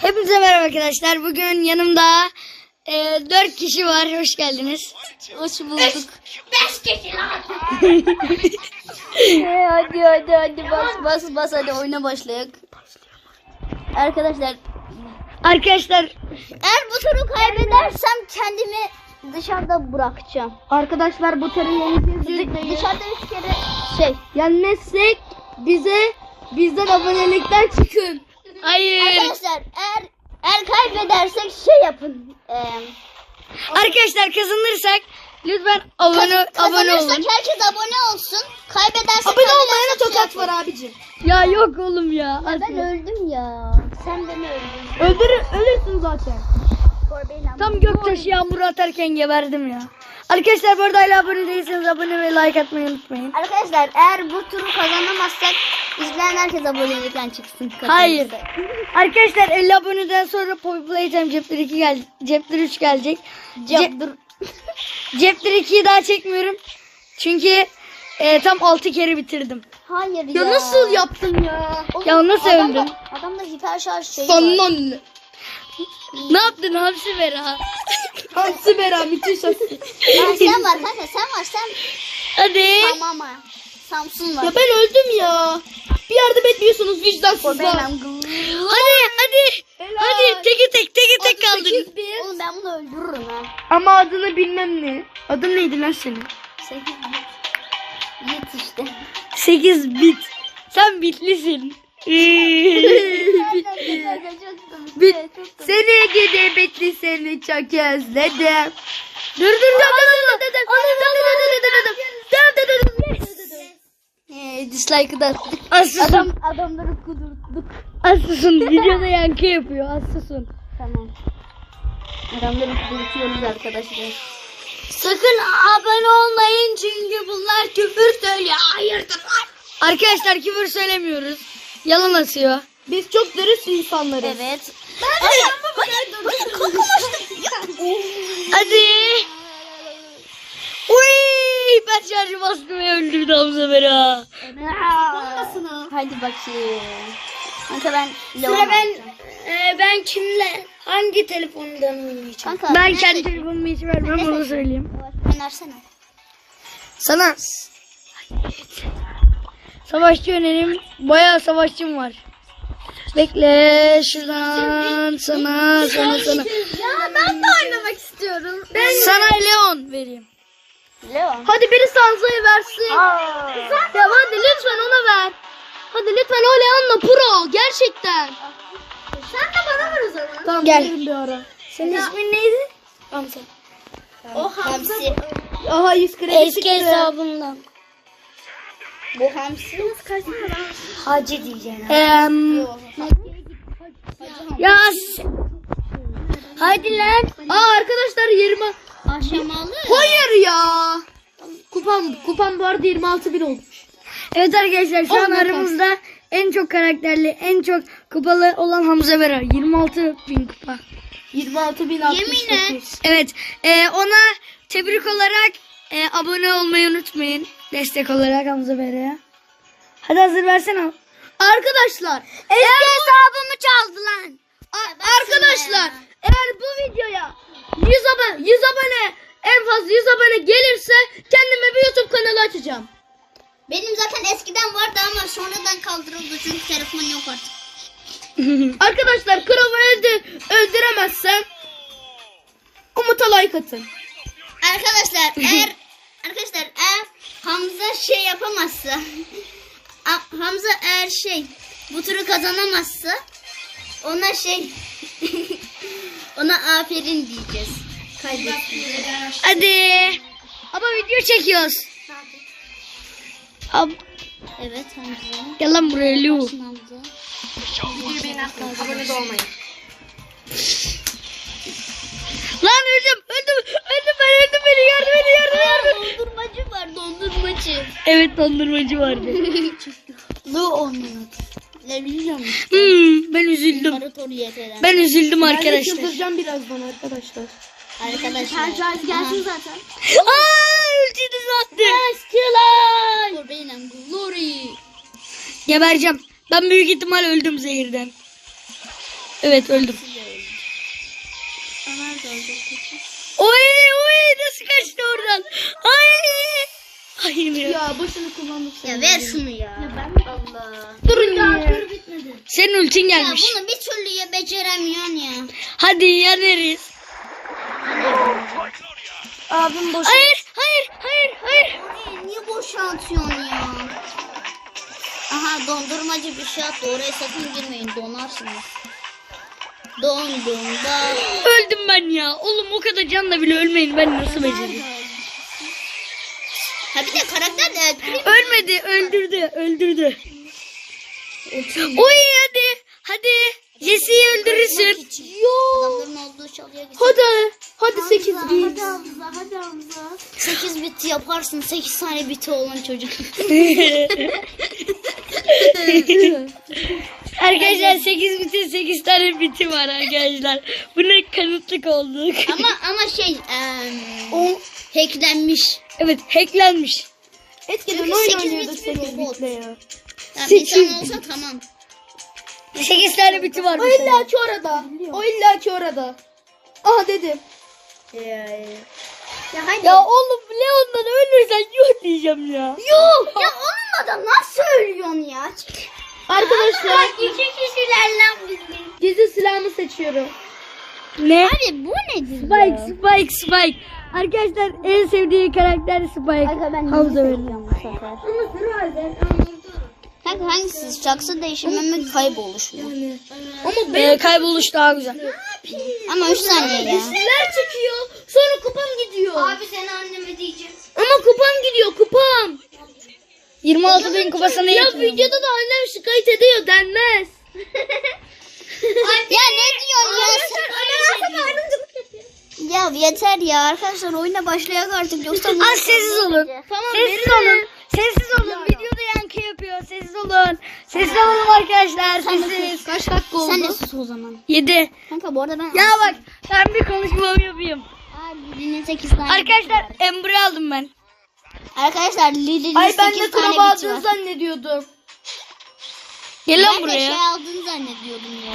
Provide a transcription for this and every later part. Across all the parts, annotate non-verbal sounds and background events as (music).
Hepinize merhaba arkadaşlar. Bugün yanımda e, 4 kişi var. Hoş geldiniz. Hoş bulduk. Beş kişi lan. (laughs) Hadi hadi hadi bas bas bas hadi oyuna başlayak. Arkadaşlar Arkadaşlar eğer bu turu kaybedersem kendimi dışarıda bırakacağım. Arkadaşlar bu turu yeneceğiz. Dı- dışarıda üç kere şey. Yenmezsek bize bizden abonelikten çıkın. Hayır. Arkadaşlar eğer eğer kaybedersek şey yapın. Ee, Arkadaşlar kazanırsak lütfen abone abone kazanırsak olun. herkes abone olsun. Kaybedersek Abone olmayana kaybedersek tokat şey var abicim. Ya yok oğlum ya. yapın. Ben öldüm ya. Sen beni öldürdün. Öldür, ölürsün zaten. Tam göktaşı yağmuru atarken geberdim ya. Arkadaşlar bu arada hala abone değilseniz abone ve like atmayı unutmayın. Arkadaşlar eğer bu turu kazanamazsak izleyen herkes abonelikten çıksın. Hayır. Arkadaşlar 50 aboneden sonra Poplayacağım Cepler 2 gel Cepler 3 gelecek. Cep dur. (laughs) Cepler 2'yi daha çekmiyorum. Çünkü e, tam 6 kere bitirdim. Hayır ya. Ya nasıl yaptın ya? Ya nasıl öldün? adamda hiper şarj şeyi var. Sanman ne? Yaptın Hamsi Vera? (laughs) Hamsi Bera müthiş asıl. Ben sen var kanka sen var sen. Hadi. Tamam ha. Samsun var. Ya ben öldüm ya. Bir yardım etmiyorsunuz vicdansızlar. Hadi hadi. Helal. Hadi teki tek teki tek kaldın. Oğlum ben bunu öldürürüm ha. Ama adını bilmem ne. Adın neydi lan senin? Sekiz bit. Yet işte. 8 bit. Sen bitlisin. Bit. Seni gidi bitli seni çok özledim. Dur dur dur dur dur dur Ee, dislike'ı da attık. Adam, adamları kudurttuk. Aslısun. Videoda yankı yapıyor. Aslısun. Tamam. Adamları kudurtuyoruz arkadaşlar. Sakın abone olmayın çünkü bunlar küfür söylüyor. Hayırdır Arkadaşlar küfür söylemiyoruz. Yalan atıyor. Biz çok dürüst insanlarız. Evet. (laughs) Hadi. Uy, ben şarjı bastım ve öldürdü Hamza Bera. Hadi bakayım. Kanka ben Sıra ben e, ben kimle hangi telefondan oynayacağım? Kanka, ben nerede? kendi telefonumu hiç vermem onu söyleyeyim. Önersene. Sana savaşçı önerim. Bayağı savaşçım var. Bekle şuradan sana sana sana. Ya ben de oynamak istiyorum. Sana Leon vereyim. Leon. Hadi biri Sanza'yı versin. Ya hadi lütfen ona ver. Hadi lütfen o Leon'la pro gerçekten. Sen de bana ver o zaman. Tamam Gel. bir ara. Senin ismin neydi? Hamza. O hamsi. Aha 100 kredi Eski çıktı. hesabımdan. Bu hamsi. Hacı diyeceğim. Eee ya Hadi lan. Aa arkadaşlar 20. Aşamalı. Hayır ya. Kupam kupam bu arada 26 bin olmuş. Evet arkadaşlar şu an aramızda en çok karakterli, en çok kupalı olan Hamza Bera. 26 bin kupa. 26 bin Yemin et. Evet e, ona tebrik olarak e, abone olmayı unutmayın. Destek olarak Hamza Bera'ya. Hadi hazır versene. Arkadaşlar Eski hesabımı çaldı lan. arkadaşlar eğer bu videoya 100 abone 100 abone en fazla 100 abone gelirse kendime bir YouTube kanalı açacağım. Benim zaten eskiden vardı ama sonradan kaldırıldı çünkü telefon yok artık. (laughs) Arkadaşlar kralı öldü, öldüremezsem Umut'a like atın. Arkadaşlar eğer (laughs) arkadaşlar eğer Hamza şey yapamazsa Hamza eğer şey bu turu kazanamazsa ona şey (laughs) ona aferin diyeceğiz. Kaybetsin. Hadi. Ama video çekiyoruz. Ab Evet Hamza. Gel lan buraya Lu. Hamza. Abone de olmayın. Lan öldüm ben öldüm beni yardım edin yardım yardım. Dondurmacı var dondurmacı. Evet dondurmacı vardı. (laughs) Lu oynuyor. Ne musun? Hmm, ben üzüldüm. Ben üzüldüm Ben de arkadaşlar. çıldıracağım birazdan arkadaşlar. Arkadaşlar. Herkes gelsin zaten. Aa ultinizi attı. For benim glory. Gebereceğim. Ben büyük ihtimal öldüm zehirden. Evet öldüm. Ömer de öldü. Oy oy nasıl kaçtı oradan? Ay. Hayır ya. Ya boşuna kullandık seni. Ya ver şunu ya. Allah. Durun ya. Senin ultin Ya gelmiş. bunu bir türlü ya beceremiyorsun ya. Hadi yeneriz. Abim boş. Hayır hayır hayır hayır. Niye boşaltıyorsun ya? Aha dondurmacı bir şey attı. Oraya sakın girmeyin. Donarsınız. Dondum da. Öldüm ben ya. Oğlum o kadar canla bile ölmeyin ben nasıl beceririm? Ha bir de karakter de Ölmedi öldürdü öldürdü. Oy hadi hadi. Jesse'yi öldürürsün. adamların olduğu çalıya git. Hadi. Hadi 8 bit. 8 bit yaparsın. 8 tane biti olan çocuk. (laughs) (laughs) arkadaşlar 8 bitin 8 tane biti var arkadaşlar. Buna kanıtlık olduk. ama (laughs) ama şey eee o hacklenmiş. Evet hacklenmiş. Eskiden Çünkü oyun sekiz oynuyorduk bit bir 8 robot. bitle ya. Yani insan olsa tamam. 8 tane biti var. O illa ki orada. O illa ki orada. Aha dedim. Ya hadi. Ya oğlum Leon'dan ölürsen yok diyeceğim ya. Yok. Ya olmadan nasıl söylüyorsun ya? Arkadaşlar iki kişiler lan bizim. gizli silahımı seçiyorum. Ne? Abi bu nedir Spike, Spike, Spike. Arkadaşlar en sevdiği karakter Spike. Aga ben Havza öyle. bu sefer. Kanka hangisi? Şaksı değişimi mi kayboluş mu? Ama ben Ee, kayboluş daha güzel. Ama 3 saniye ya. neler çıkıyor. Sonra kupam gidiyor. Abi seni anneme diyeceğim. Ama kupam gidiyor kupam. 26 bin kupasını Ya videoda da annem şikayet ediyor denmez. (laughs) ya ne diyorsun ya? Ya yeter ya arkadaşlar oyuna başlayak artık yoksa bu- Az sessiz olun. Tamam, Sessiz veririm. olun. Sessiz olun. Videoda yankı yapıyor. Sessiz olun. Sessiz olalım arkadaşlar. Sessiz. Kaç dakika oldu? Sen de sus o zaman. 7. Kanka bu arada ben Ya bak ben bir konuşmamı yapayım. Abi Lili'nin 8 tane Arkadaşlar Ember'ı aldım ben. Arkadaşlar Lili'nin Ay 8 ben de tane kraba biti aldığını var. zannediyordum. Gel lan Ben de buraya. şey aldığını zannediyordum ya.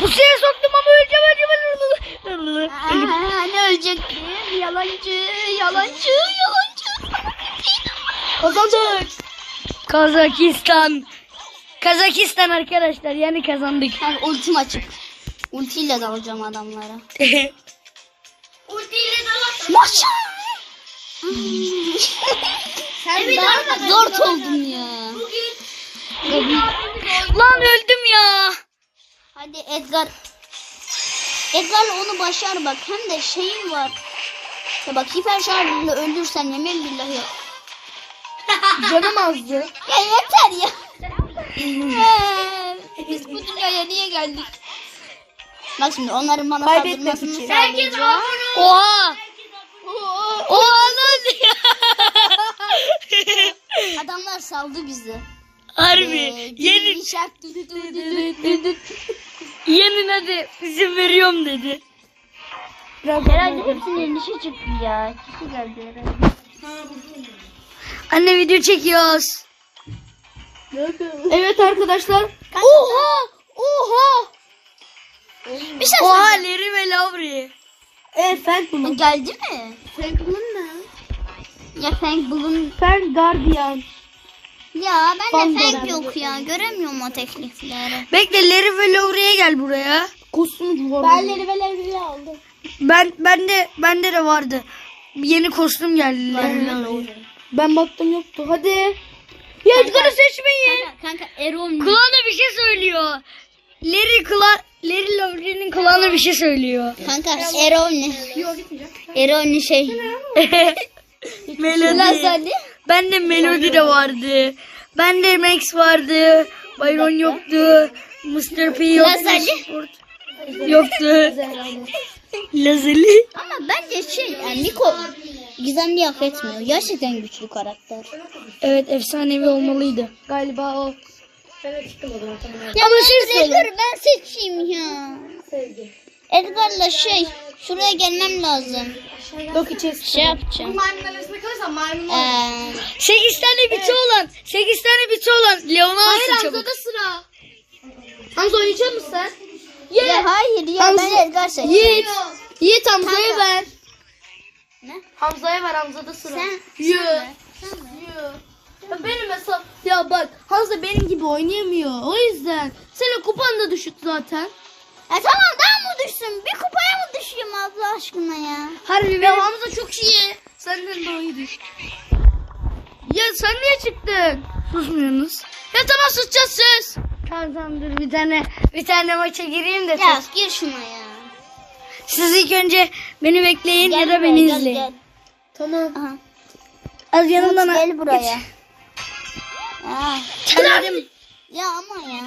Pusuya soktum ama öleceğim öleceğim. Aa, ne ölecekti? Yalancı, yalancı, yalancı. Kazandık. Kazakistan. Kazakistan arkadaşlar yani kazandık. Kanka ultim açık. Ultiyle dalacağım adamlara. (laughs) Maşa! Sen daha zor oldun ya. Lan öldüm ya. Hadi Edgar. Edgar'la onu başar bak. Hem de şeyin var. Ya bak hiper şarjıyla öldürsen yemin billahi ya. (laughs) Canım azdı. Ya yeter ya. (laughs) Ee, Biz bu dünyaya niye geldik? Bak şimdi onların bana Kaybetmek saldırmasını için. sağlayacağım. Oha. Oha lan ya. Adamlar saldı bizi. Harbi. Ee, Yenin, şark dü dü dü dü dü dü. yenin hadi. İzin veriyorum dedi. Herhalde hepsinin dişi çıktı ya. Kişi geldi herhalde. Anne video çekiyoruz. Evet arkadaşlar. Oha! Oha! Bir şey Oha. Larry ve Lauri. Evet Frank Bloom. Geldi mi? Frank Bloom ne? Ya Frank Bloom. Frank Guardian. Ya ben de Gogh. yok ya. Göremiyorum o teklifleri. Bekle Larry ve Lauri'ye gel buraya. Kostümü var. Berleri ve Levi'yi aldım. Ben bende bende de vardı. Yeni kostüm geldi. Ve Lauri. Ben baktım yoktu. Hadi. Ya Edgar'ı seçmeyin. Kanka, kanka Erol mu? Kulağına bir şey söylüyor. Larry kula Larry Lauri'nin kulağına bir şey söylüyor. Kanka Erol ne? Erol ne şey? (laughs) Melody. Lazali. Bende Melody de vardı. Bende Max vardı. Byron yoktu. Mr. P yoktu. Lazali. Yoktu. Lazali. Ama bence şey yani Niko gizemli hak etmiyor. Gerçekten güçlü karakter. Evet efsanevi olmalıydı. Galiba o. Ya Ama Edgar'ı ben seçeyim ya. Edgar'la şey şuraya gelmem lazım. Loki Chess. Şey yapacağım. Ee, 8 tane biti olan, 8 tane biti olan Leon'u alsın çabuk. sıra. Hamza oynayacak mısın sen? Ya hayır ya Hamza- ben Edgar seçtim. Yiğit. Yiğit Hamza'ya ver. Ne? Hamza'ya ver Hamza'da sıra. Sen. Ya benim hesap. Ya bak Hamza benim gibi oynayamıyor. O yüzden. Senin kupan da düşük zaten. Ya tamam daha mı düşsün? Bir kupaya mı düşeyim Allah aşkına ya? Harbi ya Hamza çok iyi. Senden daha iyi düş. Ya sen niye çıktın? Susmuyorsunuz. Ya tamam susacağız söz. Tamam tamam dur bir tane bir tane maça gireyim de. Ya sus. gir şuna ya. Siz ilk önce beni bekleyin ya da buraya, beni gel, izleyin. Gel. Tamam. Aha. Az yanımdan Gel buraya. Aa, Geldim. ya ama ya.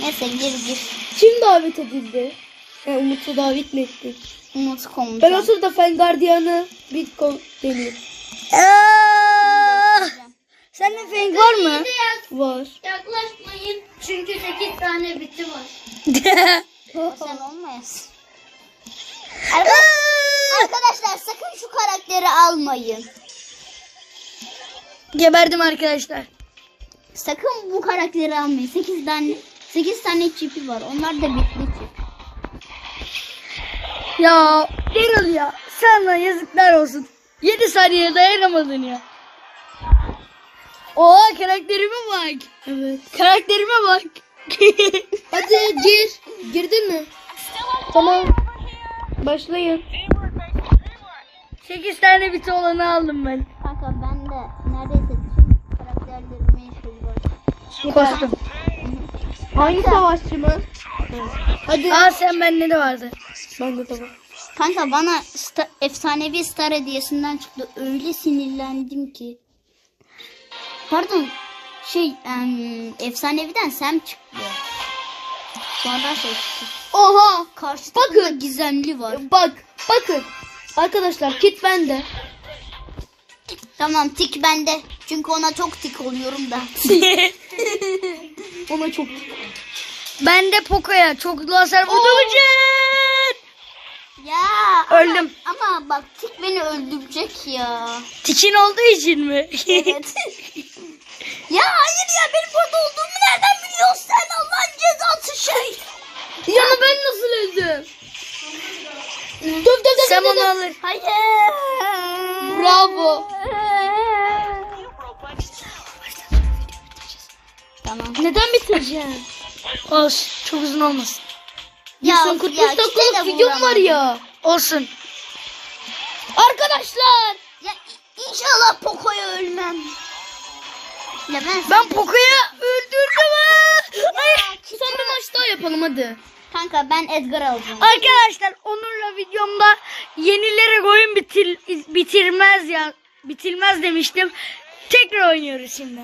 Neyse gir gir. Kim davet edildi? Ha, Umut'u davet mi etti? Umut Ben o sırada Fen Guardian'ı Bitcoin. Aa, Sende feng var mı? Var. Yaklaşmayın çünkü 8 tane biti var. (laughs) Sen olmayasın. Arkadaşlar sakın şu karakteri almayın. Geberdim arkadaşlar. Sakın bu karakteri almayın. 8 tane 8 tane çipi var. Onlar da bitli çip. Ya Daryl ya sana yazıklar olsun. 7 saniye dayanamadın ya. Oha karakterime bak. Evet. Karakterime bak. (laughs) Hadi gir. Girdin mi? Tamam. Başlayın. 8 tane biti olanı aldım ben. Kanka ben de neredeyse tüm karakterlerimi şey var. Kostüm. Hangi savaşçı mı? Hadi. Aa sen bende de vardı. Ben de var. Kanka bana sta- efsanevi star hediyesinden çıktı. Öyle sinirlendim ki. Pardon. Şey em, efsaneviden Sam çıktı. Sonra şey çıktı. Oha. Karşı Bakın. gizemli var. Bak. Bakın. Arkadaşlar kit bende. Tamam tik bende. Çünkü ona çok tik oluyorum da. (laughs) (laughs) Ona çok. ben de Poco'ya çoklu hasar vurduğum için. Ya ama- Öldüm. Ama bak tik beni öldürecek ya. Tikin olduğu için mi? Evet. (laughs) ya hayır ya benim burada olduğumu nereden biliyorsun sen Allah'ın cezası şey. Ya ben nasıl öldüm? Döv döv döv. sen onu alır. Hayır. Bravo. Tamam. Neden bitireceğim? Olsun. Çok uzun olmasın. Ya, son 45 dakikalık videom var ya. Olsun. Arkadaşlar. Ya inşallah Poco'ya ölmem. Ya ben, Ben Poco'ya öldürdüm. Ay. Son bir maç daha yapalım hadi. Kanka ben Edgar alacağım. Arkadaşlar Onur'la videomda yenilerek oyun bitir, bitirmez ya. Bitirmez demiştim. Tekrar oynuyoruz şimdi.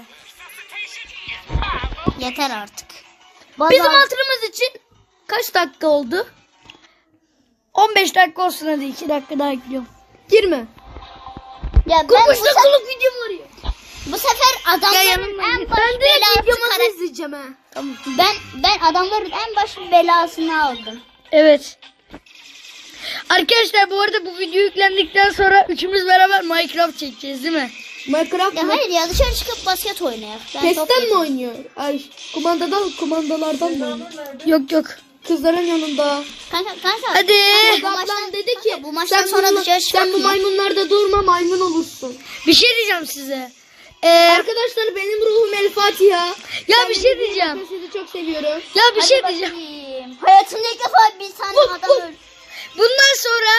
Yeter artık. Bizim Bana- hatırımız için kaç dakika oldu? 15 dakika olsun hadi 2 dakika daha ekliyorum. Girme. ya ben 45 bu, se- dakikalık videom var ya. bu sefer adamların en baş Ben de belası videomuzu karak- izleyeceğim ha. Tamam. ben ben adamların en baş belasını aldım. Evet. Arkadaşlar bu arada bu video yüklendikten sonra üçümüz beraber Minecraft çekeceğiz değil mi? Minecraft Ya mı? hayır ya dışarı çıkıp basket oynayak. PES'ten mi oynuyor? Ay kumandadan kumandalardan mı oynuyor? Yok yok. Kızların yanında. Kanka kanka. Hadi. Kanka, bu maçtan, dedi ki kanka, bu maçtan sen, sonra dışarı sen bu çıkma. maymunlarda durma maymun olursun. Bir şey diyeceğim size. Ee, Arkadaşlar benim ruhum El Fatiha. ya Ben bir şey diyeceğim. Sizi çok seviyorum. Ya bir Hadi şey bakayım. diyeceğim. Hayatımda ilk defa bir tane Vur, adam öldü. Bundan sonra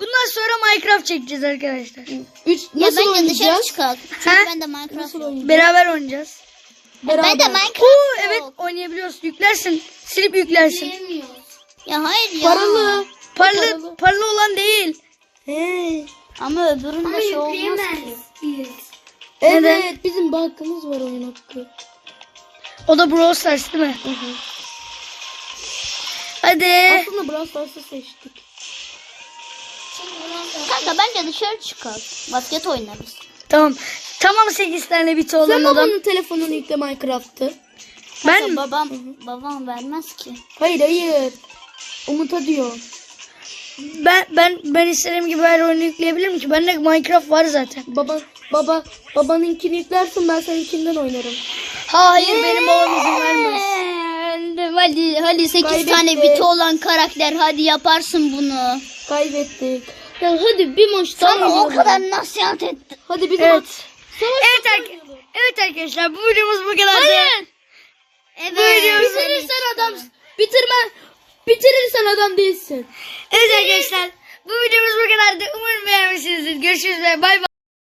bundan sonra Minecraft çekeceğiz arkadaşlar. Üç, Ya nasıl bence dışarı oynayacağız? çıkalım. Çünkü Ha? ben de Minecraft Nasıl yok. oynayacağız? Beraber. Ben de. Minecraft Oo evet oynayabiliyoruz. Yüklersin. Silip yüklersin. Ya hayır ya. Paralı. Paralı, Paralı. olan değil. He. Ama öbüründe şey olmaz ki. Evet bizim bir hakkımız var oyun hakkı. O da Brawl Stars değil mi? Hadi. Aslında Brawl Stars'ı seçtik. Kanka bence dışarı çıkalım. Basket oynarız. Tamam. Tamam 8 tane biti olan Sen adam. babanın telefonunu yükle Minecraft'ı. Ben mi? babam babam vermez ki. Hayır hayır. Umut'a diyor. Ben ben ben istediğim gibi her oyunu yükleyebilirim ki. Bende Minecraft var zaten. Baba baba babanınkini yüklersin ben seninkinden oynarım. Hayır benim babam izin vermez. Öldüm hadi hadi 8 Kaybettik. tane biti olan karakter hadi yaparsın bunu. Kaybettik. Ya hadi bir maç daha Sana o oynayalım. kadar nasihat ettim. Hadi bir Evet. Evet, ar- evet arkadaşlar bu videomuz bu kadardı. Hayır. Evet. Bitirirsen adam bitirme bitirirsen adam değilsin. Evet arkadaşlar bu videomuz bu kadardı. Umarım beğenmişsinizdir. Görüşürüz ve bay bay.